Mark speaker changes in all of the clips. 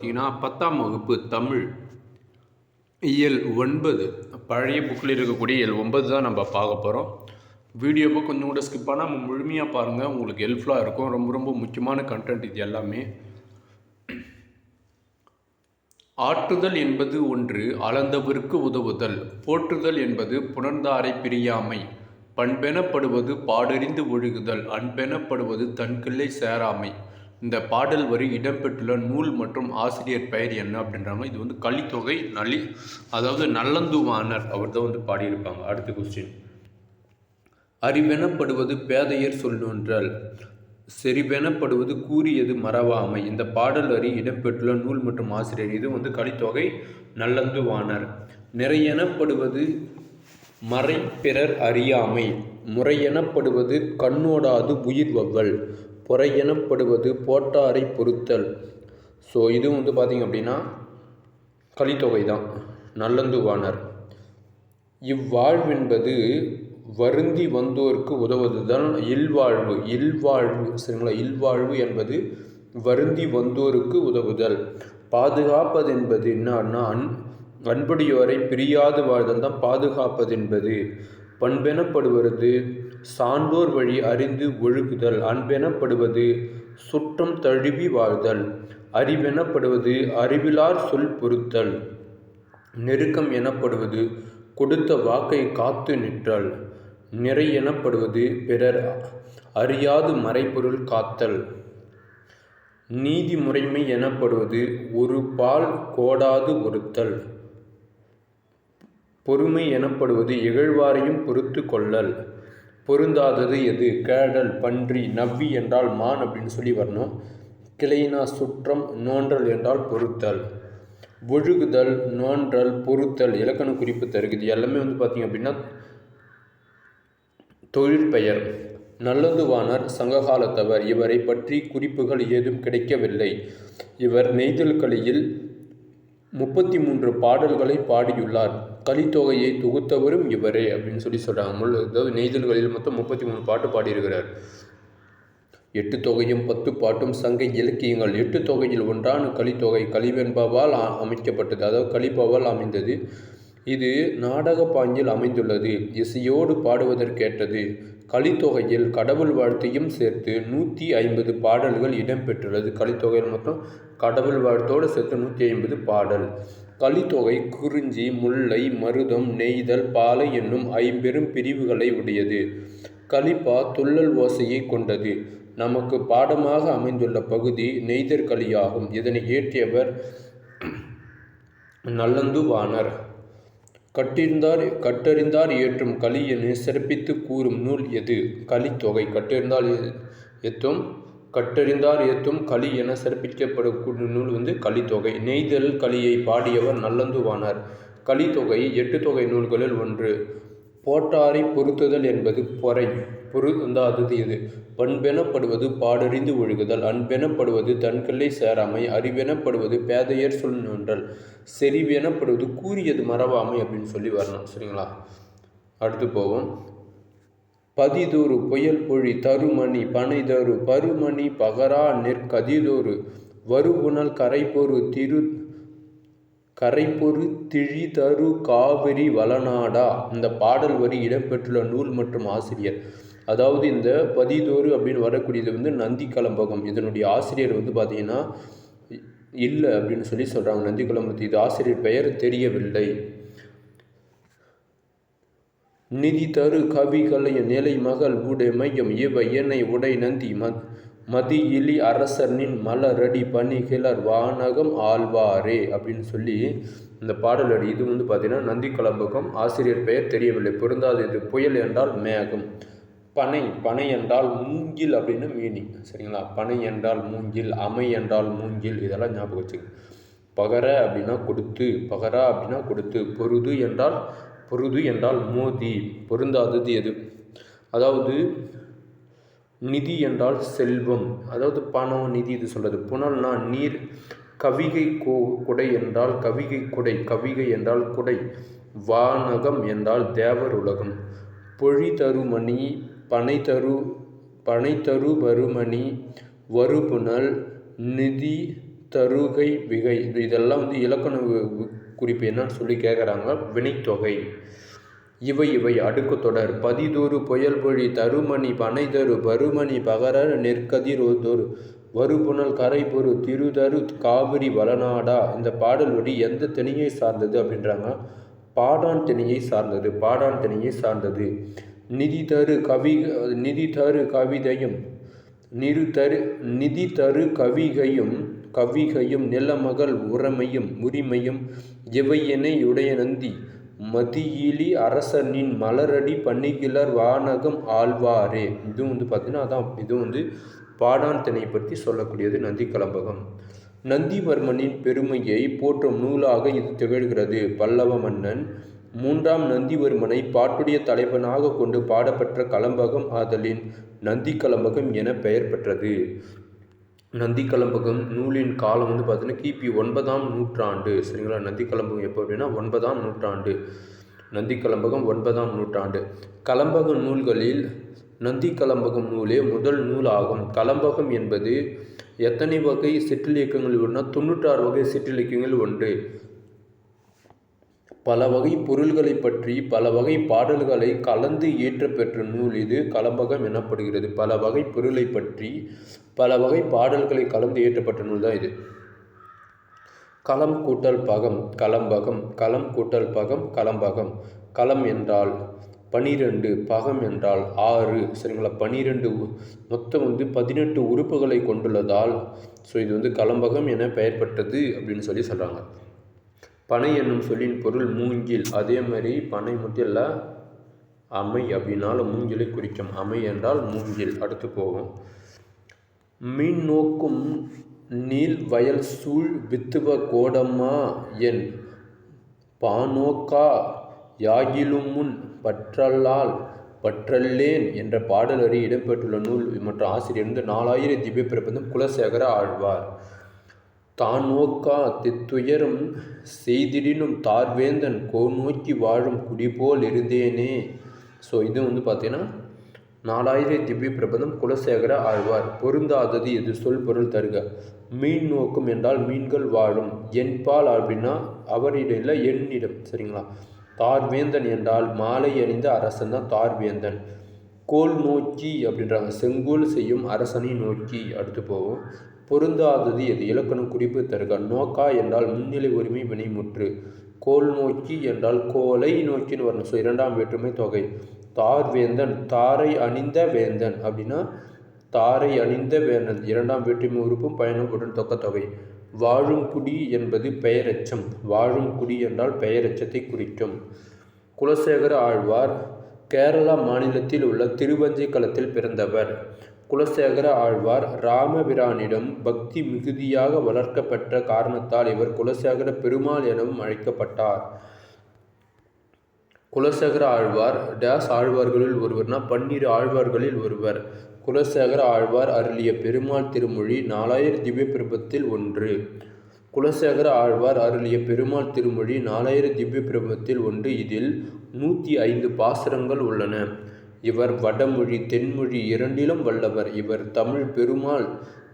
Speaker 1: பார்த்தீங்கன்னா பத்தாம் வகுப்பு தமிழ். இயல் ஒன்பது. பழைய புக்கில் இருக்கக்கூடிய இயல் ஒன்பது தான் நம்ம பார்க்க போகிறோம் வீடியோவை கொஞ்சம் கூட ஸ்கிப் பண்ணால் முழுமையாக பாருங்கள் உங்களுக்கு ஹெல்ப்ஃபுல்லாக இருக்கும். ரொம்ப ரொம்ப முக்கியமான கண்டென்ட் இது எல்லாமே. ஆற்றுதல் என்பது ஒன்று அளந்தவருக்கு உதவுதல். போற்றுதல் என்பது புணர்ந்தாரை பிரியாமை. பண்பெனப்படுவது பாடறிந்து ஒழுகுதல். அன்பெனப்படுவது தன்கிள்ளை சேராமை. இந்த பாடல் வரி இடம்பெற்றுள்ள நூல் மற்றும் ஆசிரியர் பெயர் என்ன அப்படின்றாங்க? இது வந்து கலித்தொகை நலி அதாவது நல்லந்துவானர் அவர் தான் வந்து பாடியிருப்பாங்க. அடுத்த கொஸ்டின் அறிவெனப்படுவது பேதையர் சொல்லுன்றல் செறிவெனப்படுவது கூறியது மறவாமை. இந்த பாடல் வரி இடம்பெற்றுள்ள நூல் மற்றும் ஆசிரியர் இது வந்து கலித்தொகை நல்லந்துவானர் நிறையெனப்படுவது மறை பிறர் அறியாமை. முறையெனப்படுவது கண்ணோடாது உயிர் வவ்வல் பொறையெனப்படுவது போட்டாரை பொறுத்தல். ஸோ இதுவும் வந்து பார்த்திங்க அப்படின்னா கலித்தொகை தான் நல்லந்துவானர் இவ்வாழ்வென்பது வருந்தி வந்தோருக்கு உதவுவது தான் இல்வாழ்வு. இல்வாழ்வு சரிங்களா? இல்வாழ்வு என்பது வருந்தி வந்தோருக்கு உதவுதல். பாதுகாப்பது என்பது என்னன்னா அன் அன்புடையோரை பிரியாது வாழ்தல் தான் பாதுகாப்பது என்பது பண்பெனப்படுவது சான்றோர் வழி அறிந்து ஒழுகுதல் அன்பெனப்படுவது சுற்றம் தழுவி வாழ்தல் அறிவெனப்படுவது அறிவிலார் சொல் பொறுத்தல் நெருக்கம் எனப்படுவது கொடுத்த வாக்கை காத்து நிற்றல் நிறை எனப்படுவது பிறர் அறியாது மறைபொருள் காத்தல் நீதி முறைமை எனப்படுவது ஒரு பால் கோடாது ஒருத்தல் பொறுமை எனப்படுவது இகழ்வாரையும் பொறுத்து கொள்ளல். பொருந்தாதது எது? கேடல் பன்றி நவ்வி என்றால் மான் அப்படின்னு சொல்லி வரணும். கிளைனா சுற்றம் நோன்றல் என்றால் பொருத்தல். ஒழுகுதல் நோன்றல் பொருத்தல் இலக்கண குறிப்பு தருகிறது. எல்லாமே வந்து பார்த்திங்க அப்படின்னா தொழிற்பெயர். நல்லதுவானர் சங்ககாலத்தவர் இவரை பற்றி குறிப்புகள் ஏதும் கிடைக்கவில்லை. இவர் நெய்தல் கலையில் முப்பத்தி மூன்று பாடல்களை பாடியுள்ளார். கலித்தொகையை தொகுத்தவரும் இவரே அப்படின்னு சொல்லி சொல்கிறாங்க அதாவது நெய்தல்களில் மொத்தம் முப்பத்தி மூணு பாட்டு பாடியிருக்கிறார். எட்டு தொகையும் பத்து பாட்டும் சங்க இலக்கியங்கள். எட்டு தொகையில் ஒன்றான கலித்தொகை கலிவென்பவால் அமைக்கப்பட்டது. அதாவது கலிப்பவால் அமைந்தது. இது நாடக பாங்கில் அமைந்துள்ளது. இசையோடு பாடுவதற்கேற்றது. கலித்தொகையில் கடவுள் வாழ்த்தையும் சேர்த்து நூற்றி ஐம்பது பாடல்கள் இடம்பெற்றுள்ளது. கலித்தொகையில் மொத்தம் கடவுள் வாழ்த்தோடு சேர்த்து நூற்றி ஐம்பது பாடல். கலித்தொகை குறிஞ்சி முல்லை மருதம் நெய்தல் பாலை என்னும் ஐம்பெரும் பிரிவுகளை உடையது. கலிப்பா துள்ளல் ஓசையை கொண்டது. நமக்கு பாடமாக அமைந்துள்ள பகுதி நெய்தற்கலியாகும் இதனை இயற்றியவர் நல்லந்துவானர் கட்டிருந்தார் கட்டறிந்தார் இயற்றும் களி என சிறப்பித்து கூறும் நூல் எது? களித்தொகை கட்டிருந்தால் எத்தும் கட்டறிந்தார் ஏத்தும் களி என சிறப்பிக்கப்படும் நூல் வந்து கலித்தொகை நெய்தல் களியை பாடியவர் நல்லந்துவானார். கலித்தொகை எட்டு தொகை நூல்களில் ஒன்று. போட்டாரை பொருத்துதல் என்பது பொறை. பொருந்தாதது இது. பண்பெனப்படுவது பாடறிந்து ஒழுகுதல். அன்பெனப்படுவது தன்கல்லை சேராமை. அறிவெனப்படுவது பேதையர் சொல் நோன்றல். செறிவெனப்படுவது கூறியது மறவாமை அப்படின்னு சொல்லி வரணும். சரிங்களா? அடுத்து போவோம். பதிதொரு புயல் பொழி தருமணி பனைதரு பருமணி பகரா நெற்கதிதொரு வருபுணல் கரைப்பொரு திரு கரைப்பொரு திழிதரு காவிரி வளநாடா. இந்த பாடல் வரி இடம்பெற்றுள்ள நூல் மற்றும் ஆசிரியர். அதாவது இந்த பதிதோறு அப்படின்னு வரக்கூடியது வந்து நந்தி கலம்பகம். இதனுடைய ஆசிரியர் வந்து பார்த்திங்கன்னா இல்லை அப்படின்னு சொல்லி சொல்கிறாங்க நந்தி கலம்பத்து இது ஆசிரியர் பெயர் தெரியவில்லை. நிதி தரு கவிகளைய நிலை மகள் உடை மையம் இவ என்னை உடை நந்தி மத் மதி இலி அரசனின் மலரடி பனி கிளர் வானகம் ஆழ்வாரே அப்படின்னு சொல்லி இந்த பாடலடி இது வந்து பார்த்திங்கன்னா நந்தி கலம்பகம். ஆசிரியர் பெயர் தெரியவில்லை. பொருந்தாது இது புயல் என்றால் மேகம். பனை பனை என்றால் மூங்கில் அப்படின்னு மீனிங் சரிங்களா? பனை என்றால் மூங்கில் அமை என்றால் மூங்கில். இதெல்லாம் ஞாபகம் வச்சுக்கோங்க. பகர அப்படின்னா கொடுத்து பகரா அப்படின்னா கொடுத்து பொருது என்றால் பொருது என்றால் மோதி பொருந்தாதது எது? அதாவது நிதி என்றால் செல்வம். அதாவது பணம் நிதி இது சொல்கிறது புனல்னா நீர் கவிகை கோ குடை என்றால் கவிகை குடை கவிகை என்றால் குடை. வானகம் என்றால் தேவர் உலகம். பொழி தருமணி பனை தரு பனை தரு வருமணி வருபுனல் நிதி தருகை விகை. இதெல்லாம் வந்து இலக்கண குறிப்பு என்னன்னு சொல்லி கேட்குறாங்க வினைத்தொகை. இவை இவை அடுக்கு தொடர். பதிதொரு புயல்பொழி தருமணி பனைதரு பருமணி பகர நெற்கதிரோதொரு. வறுபுணல் கரைபொரு திருதரு காவிரி வளநாடா. இந்த பாடல் வழி எந்த திணையை சார்ந்தது அப்படின்றாங்க. பாடான் திணையை சார்ந்தது பாடான் திணையை சார்ந்தது. நிதி தரு கவி நிதி தரு கவிதையும் நிரு தரு நிதி தரு கவிகையும் கவிகையும் நிலமகள் உறமையும் உரிமையும் இவையினையுடைய நந்தி மதியிலி அரசனின் மலரடி பணிகிலர் வானகம் ஆழ்வாரே. இதுவும் வந்து பார்த்தீங்கன்னா அதான் இதுவும் வந்து பாடான் திணை பற்றி சொல்லக்கூடியது நந்தி கலம்பகம். நந்திவர்மனின் பெருமையை போற்றும் நூலாக இது திகழ்கிறது. பல்லவ மன்னன் மூன்றாம் நந்திவர்மனை பாட்டுடைய தலைவனாக கொண்டு பாடப்பெற்ற கலம்பகம் ஆதலின் நந்தி கலம்பகம் என பெயர் பெற்றது. நந்திக்கலம்பகம் நூலின் காலம் வந்து பார்த்தீங்கன்னா கிபி ஒன்பதாம் நூற்றாண்டு. சரிங்களா? நந்திக்கலம்பகம் எப்போ அப்படின்னா ஒன்பதாம் நூற்றாண்டு. நந்திக்கலம்பகம் ஒன்பதாம் நூற்றாண்டு. கலம்பக நூல்களில் நந்தி கலம்பகம் நூலே முதல் நூல் ஆகும். கலம்பகம் என்பது எத்தனை வகை சிற்றிலக்கியங்கள் ஒன்றா தொண்ணூற்றாறு வகை சிற்றிலக்கியங்கள் ஒன்று. பல வகை பொருள்களை பற்றி பல வகை பாடல்களை கலந்து இயற்றப்பெற்ற நூல் இது கலம்பகம் எனப்படுகிறது. பல வகை பொருளை பற்றி பல வகை பாடல்களை கலந்து இயற்றப்பட்ட நூல் தான் இது. களம் கூட்டல் பகம் கலம்பகம் களம் கூட்டல் பகம் கலம்பகம். களம் என்றால் பனிரெண்டு பகம் என்றால் ஆறு. சரிங்களா? பனிரெண்டு மொத்தம் வந்து பதினெட்டு உறுப்புகளை கொண்டுள்ளதால் ஸோ இது வந்து கலம்பகம் என பெயர் பெற்றது அப்படின்னு சொல்லி சொல்கிறாங்க பனை என்னும் சொல்லின் பொருள் மூங்கில். அதே மாதிரி பனை மட்டும் இல்லை அமை அப்படின்னாலும் மூங்கிலை குறிக்கும். அமை என்றால் மூங்கில். அடுத்து போகும் மீன் நோக்கும் நீல் வயல் சூழ் வித்துவ கோடம்மா என். பானோக்கா யாகிலும் முன் பற்றல்லால் பற்றல்லேன் என்ற பாடல் இடம்பெற்றுள்ள நூல் மற்றும் ஆசிரியர் இருந்து நாலாயிரம் திவ்ய பிரபந்தம் குலசேகர ஆழ்வார். தான் நோக்கா தித்துயரும் செய்திடினும் தார்வேந்தன் கோ நோக்கி வாழும் குடிபோல் இருந்தேனே. ஸோ இது வந்து பார்த்தீங்கன்னா நாலாயிரம் திவ்ய பிரபந்தம் குலசேகர ஆழ்வார். பொருந்தாதது எது? சொல் பொருள் தருக. மீன் நோக்கும் என்றால் மீன்கள் வாழும். என்பால் அப்படின்னா அவரிடம் இல்லை என்னிடம் சரிங்களா? தார்வேந்தன் என்றால் மாலை அணிந்த அரசன் தான் தார்வேந்தன். கோல் நோக்கி அப்படின்றாங்க. செங்கோல் செய்யும் அரசனை நோக்கி. அடுத்து போவோம். பொருந்தாதது எது? இலக்கணம் குறிப்பு தருக. நோக்கா என்றால் முன்னிலை உரிமை வினைமுற்று கோல் நோக்கி என்றால் கோலை நோக்கின்னு வரணும். ஸோ இரண்டாம் வேற்றுமை தொகை. தார் வேந்தன் தாரை அணிந்த வேந்தன் அப்படின்னா தாரை அணிந்த வேந்தன். இரண்டாம் வேற்றுமை உறுப்பும் பயணப்படும் தொக்க தொகை. வாழும் குடி என்பது பெயரெச்சம். வாழும் குடி என்றால் பெயரச்சத்தை குறிக்கும். குலசேகர ஆழ்வார் கேரளா மாநிலத்தில் உள்ள திருவஞ்சைக்களத்தில் பிறந்தவர். குலசேகர ஆழ்வார் ராமபிரானிடம் பக்தி மிகுதியாக வளர்க்கப்பட்ட காரணத்தால் இவர் குலசேகர பெருமாள் எனவும் அழைக்கப்பட்டார். குலசேகர ஆழ்வார் டேஸ் ஆழ்வார்களில் ஒருவர்னா பன்னிரு ஆழ்வார்களில் ஒருவர். குலசேகர ஆழ்வார் அருளிய பெருமாள் திருமொழி நாலாயிரம் திவ்ய பிரபத்தில் ஒன்று. குலசேகர ஆழ்வார் அருளிய பெருமாள் திருமொழி நாலாயிரம் திவ்ய பிரபத்தில் ஒன்று. இதில் நூற்றி ஐந்து பாசுரங்கள் உள்ளன. இவர் வடமொழி தென்மொழி இரண்டிலும் வல்லவர். இவர் தமிழ் பெருமாள்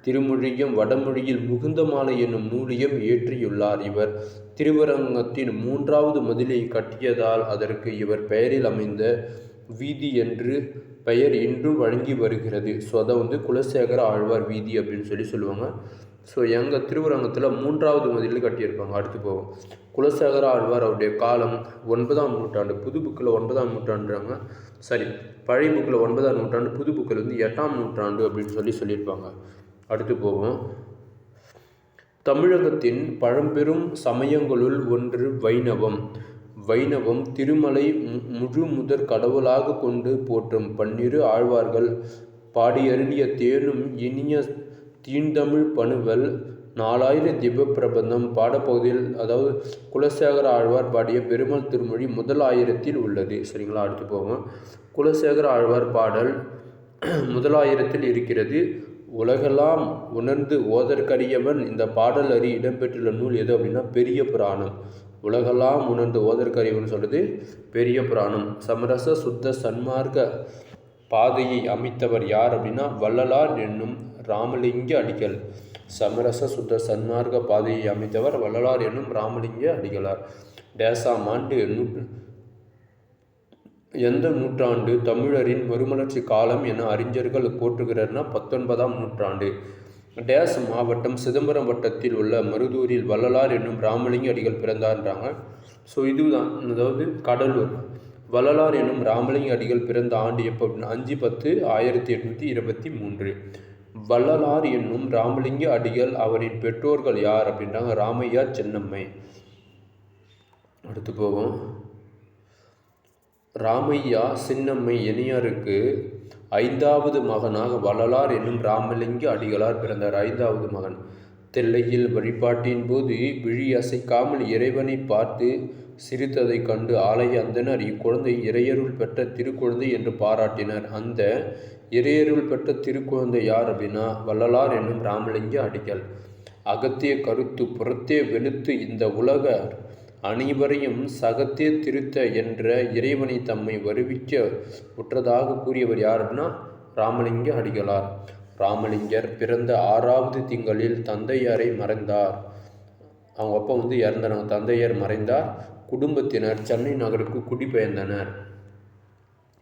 Speaker 1: திருமொழியும் வடமொழியில் முகுந்தமாலை என்னும் நூலியம் இயற்றியுள்ளார். இவர் திருவரங்கத்தின் மூன்றாவது மதிலை கட்டியதால் அதற்கு இவர் பெயரில் அமைந்த வீதி என்று பெயர் இன்றும் வழங்கி வருகிறது. ஸோ அதை வந்து குலசேகர ஆழ்வார் வீதி அப்படின்னு சொல்லி சொல்லுவாங்க. ஸோ எங்கள் திருவரங்கத்தில் மூன்றாவது மதிலில் கட்டியிருப்பாங்க அடுத்து போவோம். குலசேகர ஆழ்வார் அவருடைய காலம் ஒன்பதாம் நூற்றாண்டு புது புக்கில் ஒன்பதாம் நூற்றாண்டுறாங்க. சரி பழைய புக்கில் ஒன்பதாம் நூற்றாண்டு புது புக்கில் வந்து எட்டாம் நூற்றாண்டு அப்படின்னு சொல்லி சொல்லியிருப்பாங்க. அடுத்து போவோம். தமிழகத்தின் பழம்பெரும் சமயங்களுள் ஒன்று வைணவம். வைணவம் திருமலை மு- முழு முதற் கடவுளாக கொண்டு போற்றும் பன்னிரு ஆழ்வார்கள் பாடியருளிய தேனும் இனிய தீண்டமிழ் பணுவல் நாலாயிர திவ்ய பிரபந்தம் பாடப்பகுதியில் அதாவது குலசேகர ஆழ்வார் பாடிய பெருமாள் திருமொழி முதல் ஆயிரத்தில் உள்ளது. சரிங்களா? அடுத்து போவோம். குலசேகர ஆழ்வார் பாடல் முதலாயிரத்தில் இருக்கிறது. உலகெல்லாம் உணர்ந்து ஓதற்கரியவன் இந்த பாடல் அறி இடம்பெற்றுள்ள நூல் எது? அப்படின்னா பெரிய புராணம். உலகெல்லாம் உணர்ந்து ஓதற்கரியவன் சொல்கிறது பெரிய புராணம். சமரச சுத்த சன்மார்க்க பாதையை அமைத்தவர் யார்? அப்படின்னா வள்ளலார் என்னும் ராமலிங்க அடிகள். சமரச சுத்த சன்மார்க்க பாதையை அமைத்தவர் வள்ளலார் என்னும் ராமலிங்க அடிகளார். டேசாம் ஆண்டு நூற்று எந்த நூற்றாண்டு தமிழரின் மறுமலர்ச்சி காலம் என அறிஞர்கள் போற்றுகிறார்னா பத்தொன்பதாம் நூற்றாண்டு. டேஸ் மாவட்டம் சிதம்பரம் வட்டத்தில் உள்ள மருதூரில் வள்ளலார் என்னும் ராமலிங்க அடிகள் பிறந்தார்ன்றாங்க ஸோ இதுதான் அதாவது கடலூர். வள்ளலார் என்னும் ராமலிங்க அடிகள் பிறந்த ஆண்டு எப்போ அப்படின்னா அஞ்சு பத்து ஆயிரத்தி எட்நூற்றி இருபத்தி மூன்று. வள்ளலார் என்னும் ராமலிங்க அடிகள் அவரின் பெற்றோர்கள் யார் அப்படின்றாங்க ராமையா சின்னம்மை. அடுத்து போவோம். ராமையா சின்னம்மை இணையாருக்கு ஐந்தாவது மகனாக வள்ளலார் என்னும் ராமலிங்க அடிகளார் பிறந்தார். ஐந்தாவது மகன். தெல்லையில் வழிபாட்டின் போது விழி அசைக்காமல் இறைவனை பார்த்து சிரித்ததை கண்டு ஆலய அந்தனர் இக்குழந்தை இறையருள் பெற்ற திருக்குழந்தை என்று பாராட்டினர். அந்த இறையருள் பெற்ற திருக்குழந்தை யார் அப்படின்னா வள்ளலார் என்னும் ராமலிங்க அடிகள். அகத்திய கருத்து புறத்தே வெளுத்து இந்த உலக அனைவரையும் சகத்தே திருத்த என்ற இறைவனை தம்மை வருவிக்க உற்றதாக கூறியவர் யார் அப்படின்னா ராமலிங்க அடிகளார். ராமலிங்கர் பிறந்த ஆறாவது திங்களில் தந்தையாரை மறைந்தார். அவங்க அப்பா வந்து இறந்தாங்க தந்தையார் மறைந்தார். குடும்பத்தினர் சென்னை நகருக்கு குடிபெயர்ந்தனர்.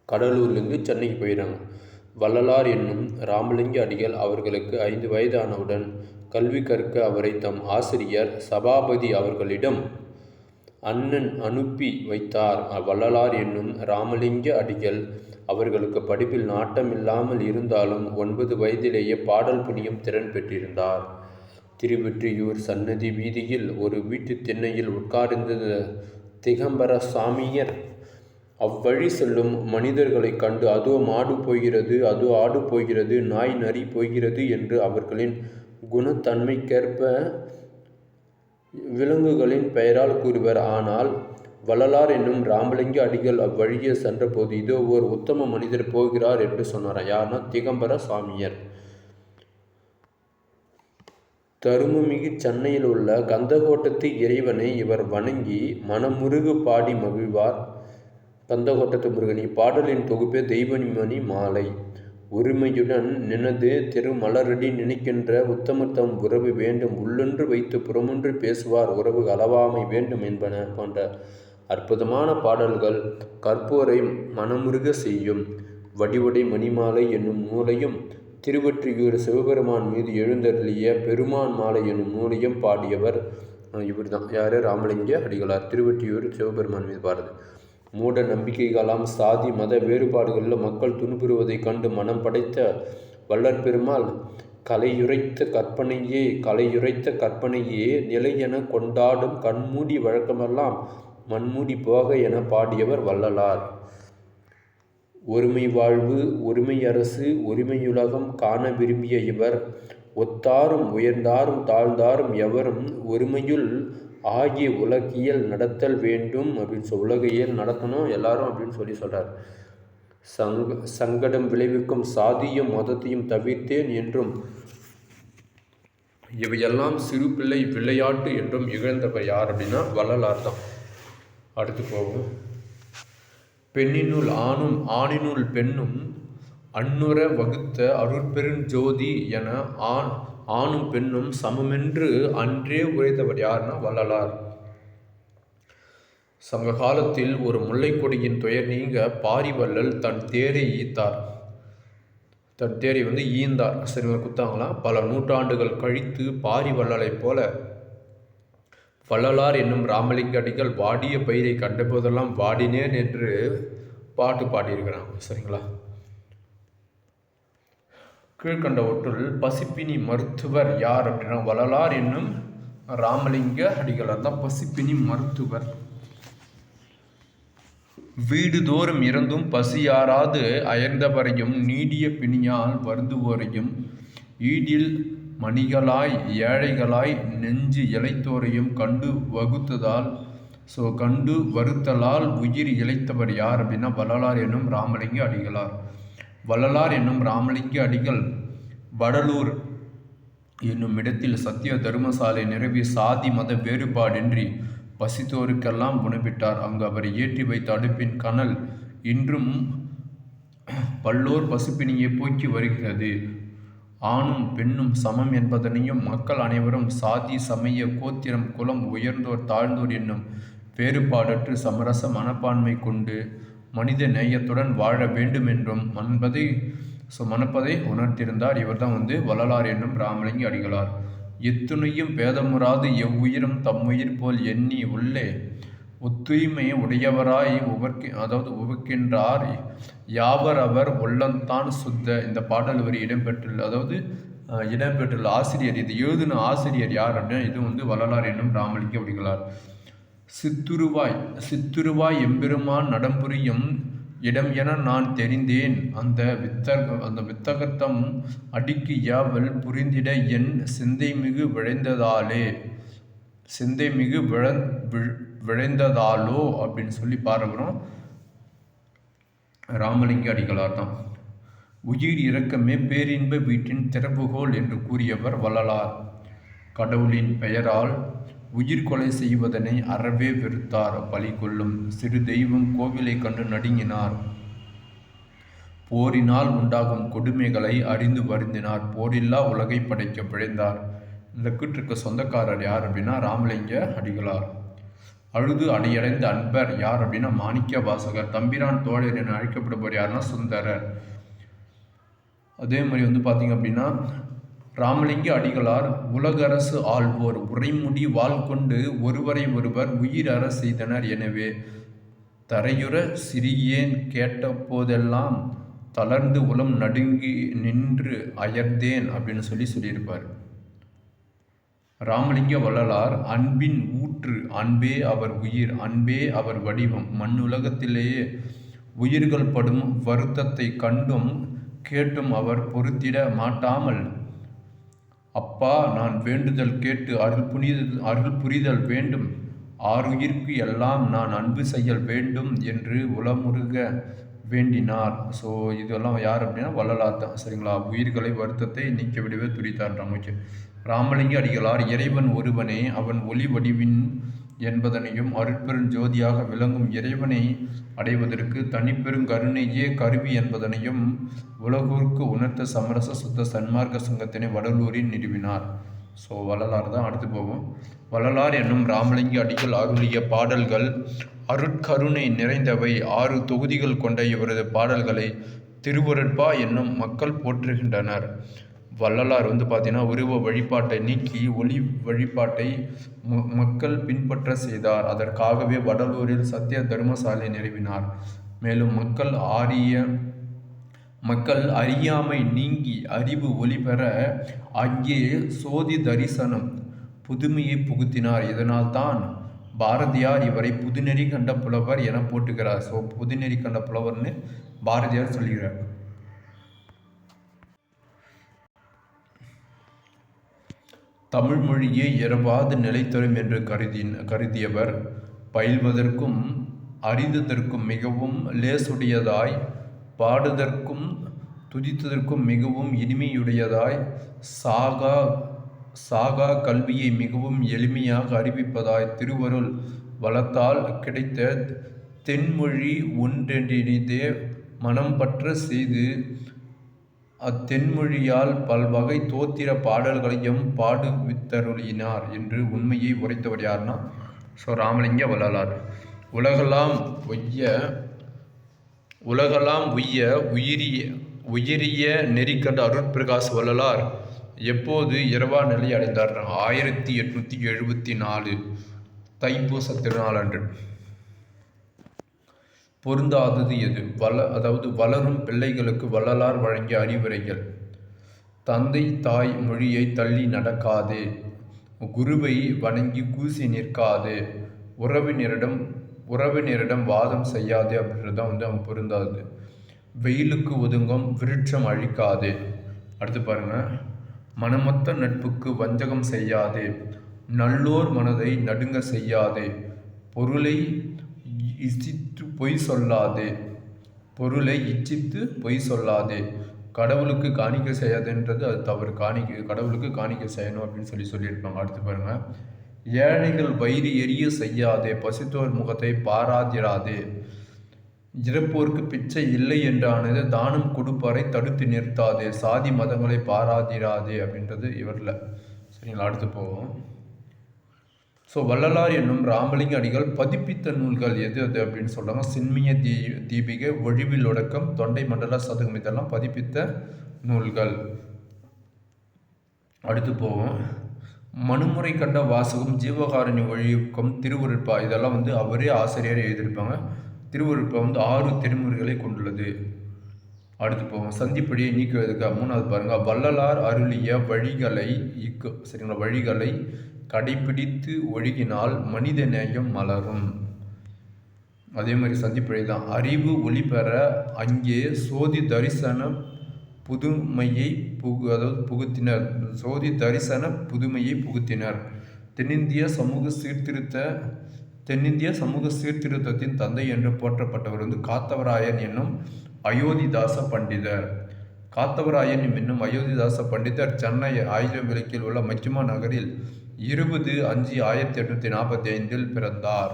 Speaker 1: கடலூர்லேருந்து சென்னைக்கு போயிடறாங்க வள்ளலார் என்னும் ராமலிங்க அடிகள் அவர்களுக்கு ஐந்து வயதானவுடன் கல்வி கற்க அவரை தம் ஆசிரியர் சபாபதி அவர்களிடம் அண்ணன் அனுப்பி வைத்தார். வள்ளலார் என்னும் ராமலிங்க அடிகள் அவர்களுக்கு படிப்பில் நாட்டமில்லாமல் இருந்தாலும் ஒன்பது வயதிலேயே பாடல் புனியும் திறன் பெற்றிருந்தார். திருவெற்றியூர் சன்னதி வீதியில் ஒரு வீட்டு திண்ணையில் உட்கார்ந்த திகம்பர சாமியர். அவ்வழி செல்லும் மனிதர்களைக் கண்டு அதோ மாடு போகிறது அதோ ஆடு போகிறது நாய் நரி போகிறது என்று அவர்களின் குணத்தன்மைக்கேற்ப விலங்குகளின் பெயரால் கூறுவர். ஆனால் வள்ளலார் என்னும் ராமலிங்க அடிகள் அவ்வழியே சென்றபோது இதோ ஓர் உத்தம மனிதர் போகிறார் என்று சொன்னார். யார்னா திகம்பர சாமியர். தருமமிகு சென்னையில் உள்ள கந்தகோட்டத்து இறைவனை இவர் வணங்கி மனமுருகு பாடி மகிழ்வார். கந்தகோட்டத்து முருகனி பாடலின் தொகுப்பே தெய்வமணி மாலை. உரிமையுடன் நினது திருமலரடி நினைக்கின்ற உத்தமத்தம் உறவு வேண்டும். உள்ளொன்று வைத்து புறமொன்று பேசுவார் உறவு அளவாமை வேண்டும் என்பன போன்ற அற்புதமான பாடல்கள் கற்போரை மனமுருக செய்யும். வடிவடை மணிமாலை என்னும் நூலையும் திருவற்றியூர் சிவபெருமான் மீது எழுந்தருளிய பெருமான் மாலை என்னும் நூலையும் பாடியவர் இவர் தான் யார்? ராமலிங்க அடிகளார். திருவற்றியூர் சிவபெருமான் மீது பாடுது மூட நம்பிக்கைகளாம் சாதி மத வேறுபாடுகளில் மக்கள் துன்புறுவதைக் கண்டு மனம் படைத்த வல்லற்பெருமாள் கலையுரைத்த கற்பனையே கலையுரைத்த கற்பனையே நிலை என கொண்டாடும் கண்மூடி வழக்கமெல்லாம் மண்மூடி போக என பாடியவர் வள்ளலார். ஒருமை வாழ்வு ஒருமை அரசு ஒருமையுலகம் காண விரும்பிய இவர் ஒத்தாரும் உயர்ந்தாரும் தாழ்ந்தாரும் எவரும் ஒருமையுள் ஆகிய உலகியல் நடத்தல் வேண்டும் அப்படின்னு சொல் உலகியல் நடத்தணும் எல்லாரும் அப்படின்னு சொல்லி சொல்கிறார் சங்க சங்கடம் விளைவிக்கும் சாதியும் மதத்தையும் தவிர்த்தேன் என்றும் இவையெல்லாம் சிறு பிள்ளை விளையாட்டு என்றும் இகழ்ந்தவர் யார் அப்படின்னா வள்ளலார் தான். அடுத்து போவோம். பெண்ணினுள் ஆணும் ஆணினுள் பெண்ணும் அன்னுர வகுத்த அருட்பெருஞ்சோதி என ஆண் ஆணும் பெண்ணும் சமமென்று அன்றே உரைத்தவர் யார்னா வள்ளலார். சங்க காலத்தில் ஒரு முல்லைக்கொடியின் துயர் நீங்க பாரிவள்ளல் தன் தேரை ஈத்தார். தன் தேரை வந்து ஈந்தார். சரிங்க குத்தாங்களாம் பல நூற்றாண்டுகள் கழித்து பாரிவள்ளலைப் போல வள்ளலார் என்னும் ராமலிங்க அடிகள் வாடிய பயிரை கண்டபோதெல்லாம் வாடினேன் என்று பாட்டு பாடியிருக்கிறாங்க சரிங்களா? கீழ்கண்ட ஒற்றுள் பசிப்பினி மருத்துவர் யார் அப்படின்னா வள்ளலார் என்னும் ராமலிங்க அடிகளார் தான் பசிப்பினி மருத்துவர். வீடுதோறும் இருந்தும் பசியாராது அயர்ந்தவரையும் நீடிய பிணியால் வருந்துவோரையும் ஈடில் மணிகளாய் ஏழைகளாய் நெஞ்சு இழைத்தோரையும் கண்டு வகுத்ததால் ஸோ கண்டு வருத்தலால் உயிர் இழைத்தவர் யார் அப்படின்னா வள்ளலார் என்னும் ராமலிங்க அடிகளார். வள்ளலார் என்னும் ராமலிங்க அடிகள் வடலூர் என்னும் இடத்தில் சத்திய தர்மசாலை நிறுவி சாதி மத வேறுபாடின்றி பசித்தோருக்கெல்லாம் உணவிட்டார் அங்கு அவர் ஏற்றி வைத்த அடுப்பின் கனல் இன்றும் பல்லோர் பசுப்பினியை போக்கி வருகிறது. ஆணும் பெண்ணும் சமம் என்பதனையும் மக்கள் அனைவரும் சாதி சமய கோத்திரம் குலம் உயர்ந்தோர் தாழ்ந்தோர் என்னும் வேறுபாடற்று சமரச மனப்பான்மை கொண்டு மனித நேயத்துடன் வாழ வேண்டுமென்றும் மன்பதை ஸோ மனப்பதை உணர்த்தியிருந்தார் இவர் தான் வந்து வள்ளலார் என்னும் ராமலிங்க அடிகளார். எத்துணையும் பேதமுறாது எவ்வுயிரும் தம்முயிர் போல் எண்ணி உள்ளே ஒத்துய்மையை உடையவராய் உவர்க்கி அதாவது உவக்கின்றார் யாவர் அவர் உள்ளந்தான் சுத்த இந்த பாடல் வரி இடம்பெற்றுள்ள அதாவது இடம்பெற்றுள்ள ஆசிரியர் இது. எழுதின ஆசிரியர் யார் அப்படின்னா இது வந்து வள்ளலார் என்னும் ராமலிங்க அடிகளார். சித்துருவாய் சித்துருவாய் எம்பெருமான் நடம்புரியும் இடம் என நான் தெரிந்தேன். அந்த வித்தர் அந்த வித்தகத்தம் அடிக்கு யாவல் புரிந்திட என் சிந்தைமிகு விழைந்ததாலே சிந்தைமிகு விழ விளைந்ததாலோ விழைந்ததாலோ அப்படின்னு சொல்லி பாருகிறோம் ராமலிங்க அடிகளார் தான் உயிர் இரக்கமே பேரின்ப வீட்டின் திறப்புகோல் என்று கூறியவர் வள்ளலார். கடவுளின் பெயரால் உயிர் கொலை செய்வதனை அறவே வெறுத்தார் பலி கொள்ளும் சிறு தெய்வம் கோவிலை கண்டு நடுங்கினார். போரினால் உண்டாகும் கொடுமைகளை அறிந்து வருந்தினார். போரில்லா உலகை படைக்க பிழைந்தார். இந்த கூற்றுக்கு சொந்தக்காரர் யார் அப்படின்னா ராமலிங்க அடிகளார். அழுது அடியடைந்த அன்பர் யார் அப்படின்னா மாணிக்க வாசகர் தம்பிரான் தோழர் என அழைக்கப்படுபவர் யாருன்னா சுந்தரர். அதே மாதிரி வந்து பார்த்தீங்க அப்படின்னா ராமலிங்க அடிகளார் உலகரசு ஆள்வோர் உரைமுடி வாழ்கொண்டு ஒருவரை ஒருவர் உயிர் அற செய்தனர். எனவே தரையுற சிறியேன் கேட்ட போதெல்லாம் தளர்ந்து உளம் நடுங்கி நின்று அயர்ந்தேன் அப்படின்னு சொல்லி சொல்லியிருப்பார். ராமலிங்க வள்ளலார் அன்பின் ஊற்று அன்பே அவர் உயிர் அன்பே அவர் வடிவம். மண்ணுலகத்திலேயே உயிர்கள் படும் வருத்தத்தை கண்டும் கேட்டும் அவர் பொருத்திட மாட்டாமல் அப்பா நான் வேண்டுதல் கேட்டு அருள் புனித அருள் புரிதல் வேண்டும். ஆறுயிர்க்கு எல்லாம் நான் அன்பு செய்யல் வேண்டும் என்று உளமுருக வேண்டினார். ஸோ இதெல்லாம் யார் அப்படின்னா வள்ளலார் தான். சரிங்களா? உயிர்களை வருத்தத்தை நீக்க விடவே துடித்தார் ராமலிங்க ராமலிங்க அடிகளார் இறைவன் ஒருவனே அவன் ஒளி வடிவின் என்பதனையும் அருட்பெருஞ்சோதியாக விளங்கும் இறைவனை அடைவதற்கு தனிப்பெருங்கருணையே கருவி என்பதனையும் உலகூருக்கு உணர்த்த சமரச சுத்த சன்மார்க்க சங்கத்தினை வடலூரில் நிறுவினார். ஸோ வள்ளலார் தான் அடுத்து போவோம். வள்ளலார் என்னும் ராமலிங்க அடிகள் அருளிய பாடல்கள் அருட்கருணை நிறைந்தவை. ஆறு தொகுதிகள் கொண்ட இவரது பாடல்களை திருவருட்பா என்னும் மக்கள் போற்றுகின்றனர். வள்ளலார் வந்து பார்த்தீங்கன்னா உருவ வழிபாட்டை நீக்கி ஒளி வழிபாட்டை மக்கள் பின்பற்ற செய்தார். அதற்காகவே வடலூரில் சத்திய தர்மசாலை நிறுவினார். மேலும் மக்கள் ஆரிய மக்கள் அறியாமை நீங்கி அறிவு ஒளி பெற அங்கே சோதி தரிசனம் புதுமையை புகுத்தினார். இதனால் தான் பாரதியார் இவரை புதுநெறி கண்ட புலவர் என போட்டுகிறார் ஸோ புதுநெறி கண்ட புலவர்னு பாரதியார் சொல்கிறார். தமிழ் மொழியே இரவாது நிலைத்தரும் என்று கருதி கருதியவர். பயில்வதற்கும் அறிந்ததற்கும் மிகவும் லேசுடையதாய் பாடுதற்கும் துதித்ததற்கும் மிகவும் இனிமையுடையதாய் சாகா சாகா கல்வியை மிகவும் எளிமையாக அறிவிப்பதாய் திருவருள் வளத்தால் கிடைத்த தென்மொழி ஒன்றென்றினிதே மனம் பற்ற செய்து அத்தென்மொழியால் பல்வகை தோத்திர பாடல்களையும் பாடுவித்தருளினார் என்று உண்மையை உரைத்தவர் யார்னா ஸோ ராமலிங்க வள்ளலார். உலகெல்லாம் ஒய்ய உலகெல்லாம் உய்ய உயிரிய உயிரிய நெறிக்கண்ட அருட்பிரகாஷ் வள்ளலார் எப்போது இரவா நிலை அடைந்தார் ஆயிரத்தி எட்நூற்றி எழுபத்தி நாலு தைப்பூச திருநாளன்று. பொருந்தாதது எது? வள அதாவது வளரும் பிள்ளைகளுக்கு வள்ளலார் வழங்கிய அறிவுரைகள். தந்தை தாய் மொழியை தள்ளி நடக்காதே. குருவை வணங்கி கூசி நிற்காதே. உறவினரிடம் உறவினரிடம் வாதம் செய்யாதே அப்படின்றது தான் வந்து அவன் பொருந்தாது வெயிலுக்கு ஒதுங்கும் விருட்சம் அழிக்காதே. அடுத்து பாருங்கள் மனமொத்த நட்புக்கு வஞ்சகம் செய்யாதே. நல்லோர் மனதை நடுங்க செய்யாதே. பொருளை இச்சித்து பொய் சொல்லாதே. பொருளை இச்சித்து பொய் சொல்லாதே. கடவுளுக்கு காணிக்க செய்யாதுன்றது அது தவறு. காணிக்க கடவுளுக்கு காணிக்க செய்யணும் அப்படின்னு சொல்லி சொல்லியிருப்பாங்க. அடுத்து பாருங்கள் ஏழைகள் வயிறு எரிய செய்யாதே. பசித்தோர் முகத்தை பாராதிராதே. இறப்போருக்கு பிச்சை இல்லை என்றானது தானம் கொடுப்பாரை தடுத்து நிறுத்தாதே. சாதி மதங்களை பாராதிராதே அப்படின்றது இவரில். சரிங்களா அடுத்து போவோம். ஸோ வள்ளலார் என்னும் ராமலிங்க அடிகள் பதிப்பித்த நூல்கள் எது அது அப்படின்னு சொல்கிறாங்க சின்மிய தீ தீபிகை ஒழிவில் ஒடக்கம் தொண்டை மண்டல சதகம் இதெல்லாம் பதிப்பித்த நூல்கள். அடுத்து போவோம். மனுமுறை கண்ட வாசகம் ஜீவகாரணி ஒழிக்கம் திருவுருப்பா இதெல்லாம் வந்து அவரே ஆசிரியர் எழுதியிருப்பாங்க. திருவுருப்பா வந்து ஆறு திருமுறைகளை கொண்டுள்ளது. அடுத்து போவோம். சந்திப்படியை நீக்குவதற்கு மூணாவது பாருங்கள் வள்ளலார் அருளிய வழிகளை இக்கு சரிங்களா வழிகளை கடைபிடித்து ஒழுகினால் மனித நேயம் மலரும். அதே மாதிரி சந்திப்பிழை தான் அறிவு ஒளி பெற அங்கே சோதி தரிசன புதுமையை புகு அதாவது புகுத்தினர். சோதி தரிசன புதுமையை புகுத்தினர். தென்னிந்திய சமூக சீர்திருத்த தென்னிந்திய சமூக சீர்திருத்தத்தின் தந்தை என்று போற்றப்பட்டவர் வந்து காத்தவராயன் என்னும் அயோத்திதாச பண்டிதர். காத்தவராயன் என்னும் அயோத்திதாச பண்டிதர் சென்னை ஆயுத விளக்கில் உள்ள மஜ்மா நகரில் இருபது அஞ்சு ஆயிரத்தி எட்நூற்றி நாற்பத்தி ஐந்தில் பிறந்தார்.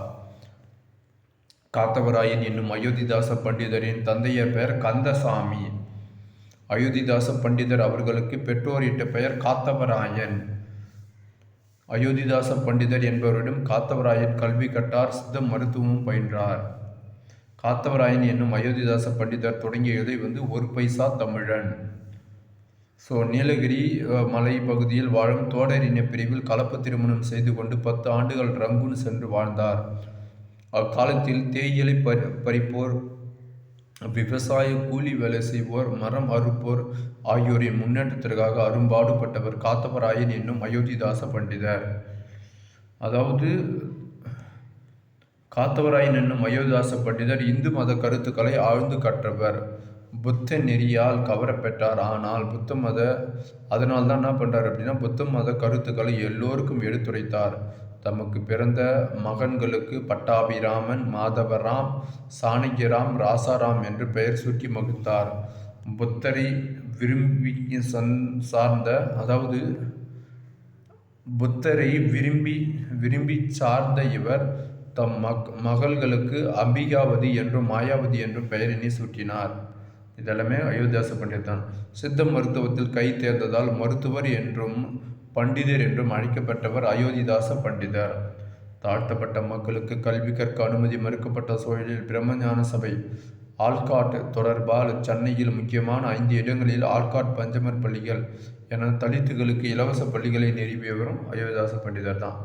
Speaker 1: காத்தவராயன் என்னும் அயோத்திதாச பண்டிதரின் தந்தைய பெயர் கந்தசாமி. அயோத்திதாச பண்டிதர் அவர்களுக்கு பெற்றோரிட்ட பெயர் காத்தவராயன். அயோத்திதாச பண்டிதர் என்பவரிடம் காத்தவராயன் கல்வி கட்டார் சித்த மருத்துவமும் பயின்றார். காத்தவராயன் என்னும் அயோத்திதாச பண்டிதர் தொடங்கியதை வந்து ஒரு பைசா தமிழன். ஸோ நீலகிரி மலை பகுதியில் வாழும் தோடர் இன பிரிவில் கலப்பு திருமணம் செய்து கொண்டு பத்து ஆண்டுகள் ரங்கூன் சென்று வாழ்ந்தார். அக்காலத்தில் தேயிலை பறி பறிப்போர் விவசாய கூலி வேலை செய்வோர் மரம் அறுப்போர் ஆகியோரின் முன்னேற்றத்திற்காக அரும்பாடுபட்டவர் காத்தவராயன் என்னும் அயோத்திதாச பண்டிதர். அதாவது காத்தவராயன் என்னும் அயோத்திதாச பண்டிதர் இந்து மத கருத்துக்களை ஆழ்ந்து கற்றவர். புத்த நெறியால் கவரப்பெற்றார். ஆனால் புத்த மத அதனால் தான் என்ன பண்ணுறார் அப்படின்னா புத்த மத கருத்துக்களை எல்லோருக்கும் எடுத்துரைத்தார். தமக்கு பிறந்த மகன்களுக்கு பட்டாபிராமன் மாதவராம் சாணக்கியராம் ராசாராம் என்று பெயர் சூட்டி மகிழ்ந்தார் புத்தரை விரும்பி சந் சார்ந்த அதாவது புத்தரை விரும்பி விரும்பி சார்ந்த இவர் தம் மக் மகள்களுக்கு அம்பிகாவதி என்றும் மாயாவதி என்றும் பெயரினை சூட்டினார். இதெல்லாமே அயோத்தியாச பண்டிதர் தான் சித்த மருத்துவத்தில் கை தேர்ந்ததால் மருத்துவர் என்றும் பண்டிதர் என்றும் அழைக்கப்பட்டவர் அயோத்திதாச பண்டிதர். தாழ்த்தப்பட்ட மக்களுக்கு கல்வி கற்க அனுமதி மறுக்கப்பட்ட சூழலில் பிரம்மஞான சபை ஆல்காட் தொடர்பால் சென்னையில் முக்கியமான ஐந்து இடங்களில் ஆல்காட் பஞ்சமர் பள்ளிகள் என தலித்துகளுக்கு இலவச பள்ளிகளை நிறுவியவரும் அயோத்திதாச பண்டிதர் தான்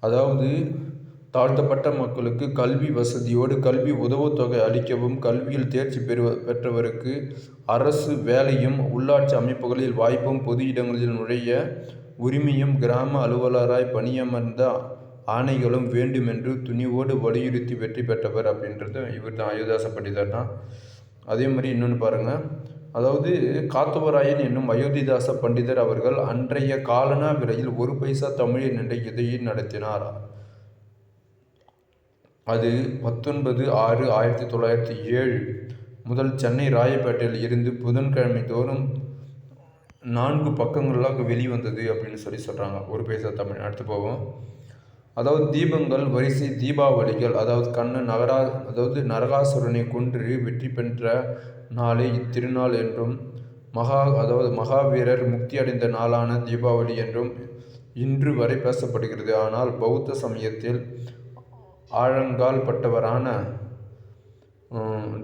Speaker 1: அதாவது தாழ்த்தப்பட்ட மக்களுக்கு கல்வி வசதியோடு கல்வி உதவுத்தொகை அளிக்கவும் கல்வியில் தேர்ச்சி பெறுவ பெற்றவருக்கு அரசு வேலையும் உள்ளாட்சி அமைப்புகளில் வாய்ப்பும் பொது இடங்களில் நுழைய உரிமையும் கிராம அலுவலராய் பணியமர்ந்த ஆணைகளும் வேண்டுமென்று துணிவோடு வலியுறுத்தி வெற்றி பெற்றவர் அப்படின்றது இவர் தான் அயோத்தியாச பண்டிதர் தான். அதே மாதிரி இன்னொன்று பாருங்கள் அதாவது காத்தவராயன் என்னும் அயோத்திதாச பண்டிதர் அவர்கள் அன்றைய காலனா விரையில் ஒரு பைசா தமிழின் என்ற இதையை நடத்தினார்? அது பத்தொன்பது ஆறு ஆயிரத்தி தொள்ளாயிரத்தி ஏழு. முதல் சென்னை ராயப்பேட்டையில் இருந்து புதன்கிழமை தோறும் நான்கு பக்கங்களாக வெளிவந்தது அப்படின்னு சொல்லி சொல்கிறாங்க ஒரு பேசா தமிழ் அடுத்து போவோம். அதாவது தீபங்கள் வரிசை தீபாவளிகள் அதாவது கண்ணன் நகரா அதாவது நரகாசுரனை கொன்று வெற்றி பெற்ற நாளே இத்திருநாள் என்றும் மகா அதாவது மகாவீரர் முக்தி அடைந்த நாளான தீபாவளி என்றும் இன்று வரை பேசப்படுகிறது. ஆனால் பௌத்த சமயத்தில் ஆழங்கால் பட்டவரான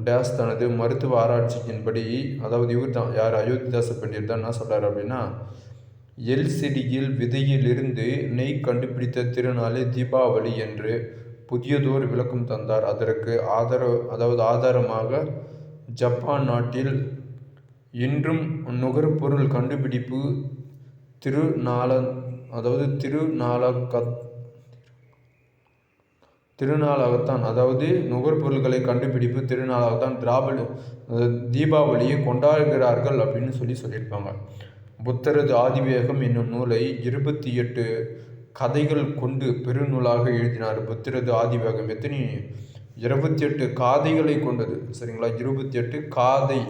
Speaker 1: டேஸ் தனது மருத்துவ ஆராய்ச்சியின்படி அதாவது இவர் தான் யார் அயோத்திதாச பண்டியர் தான் என்ன சொல்கிறார் அப்படின்னா எல் செடியில் விதையிலிருந்து நெய் கண்டுபிடித்த திருநாளே தீபாவளி என்று புதியதோர் விளக்கம் தந்தார். அதற்கு ஆதரவு அதாவது ஆதாரமாக ஜப்பான் நாட்டில் இன்றும் நுகர்பொருள் கண்டுபிடிப்பு திருநாள அதாவது திருநாளக்கத் திருநாளாகத்தான் அதாவது நுகர்பொருள்களை கண்டுபிடிப்பு திருநாளாகத்தான் திராவிட தீபாவளியை கொண்டாடுகிறார்கள் அப்படின்னு சொல்லி சொல்லியிருப்பாங்க. புத்தரது ஆதிவேகம் என்னும் நூலை இருபத்தி எட்டு கதைகள் கொண்டு பெருநூலாக எழுதினார். புத்தரது ஆதிவேகம் எத்தனை? இருபத்தி எட்டு காதைகளை கொண்டது. சரிங்களா? இருபத்தி எட்டு காதை.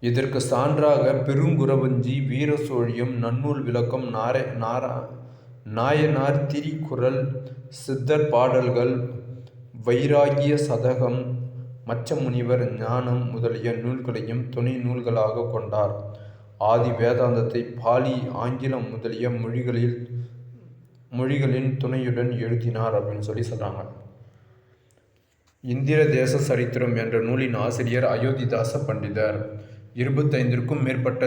Speaker 1: இதற்கு சான்றாக பெருங்குறவஞ்சி வீர சோழியம் நன்னூல் விளக்கம் நார நாரா நாயனார் திரிகுறள் சித்தர் பாடல்கள் வைராகிய சதகம் மச்சமுனிவர் ஞானம் முதலிய நூல்களையும் துணை நூல்களாக கொண்டார். ஆதி வேதாந்தத்தை பாலி ஆங்கிலம் முதலிய மொழிகளில் மொழிகளின் துணையுடன் எழுதினார் அப்படின்னு சொல்லி சொல்கிறாங்க இந்திர தேச சரித்திரம் என்ற நூலின் ஆசிரியர் அயோத்திதாச பண்டிதர். இருபத்தைந்திற்கும் மேற்பட்ட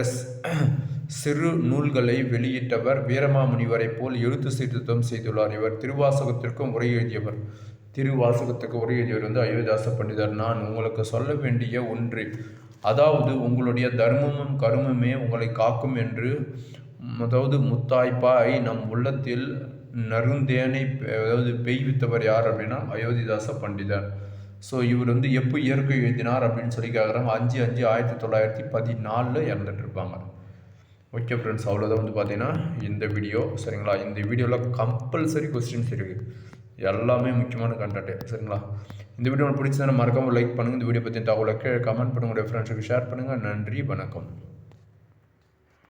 Speaker 1: சிறு நூல்களை வெளியிட்டவர் வீரமாமுனிவரை போல் எழுத்து சீர்திருத்தம் செய்துள்ளார். இவர் திருவாசகத்திற்கும் உரை எழுதியவர். திருவாசகத்துக்கு உரை எழுதியவர் வந்து அயோத்தியாச பண்டிதர். நான் உங்களுக்கு சொல்ல வேண்டிய ஒன்று அதாவது உங்களுடைய தர்மமும் கருமமே உங்களை காக்கும் என்று அதாவது முத்தாய்ப்பாய் நம் உள்ளத்தில் நருந்தேனை அதாவது பெய்வித்தவர் யார் அப்படின்னா அயோத்திதாச பண்டிதர். ஸோ இவர் வந்து எப்போ இயற்கை எழுதினார் அப்படின்னு சொல்லி கேட்குறாங்க அஞ்சு அஞ்சு ஆயிரத்தி தொள்ளாயிரத்தி பதினாலில் இறந்துட்டு இருப்பாங்க. ஓகே ஃப்ரெண்ட்ஸ் அவ்வளோதான் வந்து பார்த்தீங்கன்னா இந்த வீடியோ சரிங்களா? இந்த வீடியோவில் கம்பல்சரி கொஸ்டின்ஸ் இருக்குது எல்லாமே முக்கியமான கண்டென்ட்டு சரிங்களா? இந்த வீடியோ உங்களுக்கு பிடிச்சதுன்னா மறக்காமல் லைக் பண்ணுங்கள் இந்த வீடியோ பற்றி தகவலுக்கு கமெண்ட் பண்ணுங்கள் உங்களுடைய ஃப்ரெண்ட்ஸுக்கு ஷேர் பண்ணுங்கள் நன்றி வணக்கம்.